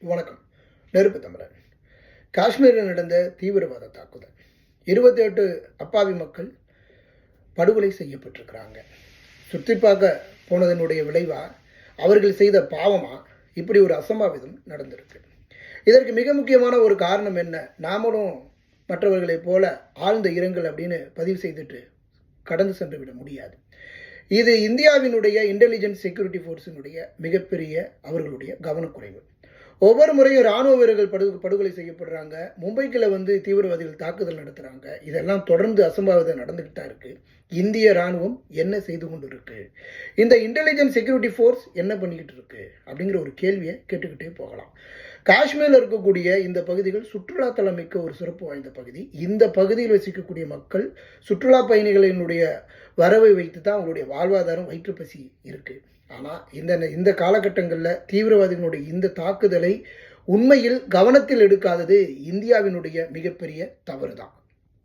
வணக்கம். நெருப்பு தமிழன். காஷ்மீரில் நடந்த தீவிரவாத தாக்குதல். இருபத்தி எட்டு அப்பாவி மக்கள் படுகொலை செய்யப்பட்டிருக்கிறாங்க. சுற்றி பார்க்க போனதனுடைய விளைவா அவர்கள் செய்த பாவமா இப்படி ஒரு அசம்பாவிதம் நடந்திருக்கு. இதற்கு மிக முக்கியமான ஒரு காரணம் என்ன? நாமளும் மற்றவர்களைப் போல ஆழ்ந்த இரங்கல் அப்படின்னு பதிவு செய்துட்டு கடந்து சென்று விட முடியாது. இது இந்தியாவினுடைய இன்டெலிஜென்ஸ் செக்யூரிட்டி ஃபோர்ஸினுடைய மிகப்பெரிய அவர்களுடைய கவனக்குறைவு. ஒவ்வொரு முறையும் ராணுவ வீரர்கள் படு படுகொலை செய்யப்படுறாங்க. மும்பைக்கில் வந்து தீவிரவாதிகள் தாக்குதல் நடத்துகிறாங்க இதெல்லாம் தொடர்ந்து அசம்பாவிதம் நடந்துக்கிட்டு தான் இந்திய ராணுவம் என்ன செய்து கொண்டு இருக்கு இந்த இன்டெலிஜென்ஸ் செக்யூரிட்டி ஃபோர்ஸ் என்ன பண்ணிக்கிட்டு இருக்கு? அப்படிங்கிற ஒரு கேள்வியை கேட்டுக்கிட்டே போகலாம். காஷ்மீரில் இருக்கக்கூடிய இந்த பகுதிகள் சுற்றுலா தலமிக்க ஒரு சிறப்பு வாய்ந்த பகுதி. இந்த பகுதியில் வசிக்கக்கூடிய மக்கள் சுற்றுலா பயணிகளினுடைய வரவை வைத்து தான் அவங்களுடைய வாழ்வாதாரம் வயிற்றுப்பசி இருக்குது ஆனால் இந்த இந்த காலகட்டங்களில் தீவிரவாதிகளுடைய இந்த தாக்குதலை உண்மையில் கவனத்தில் எடுக்காதது இந்தியாவினுடைய மிகப்பெரிய தவறு தான்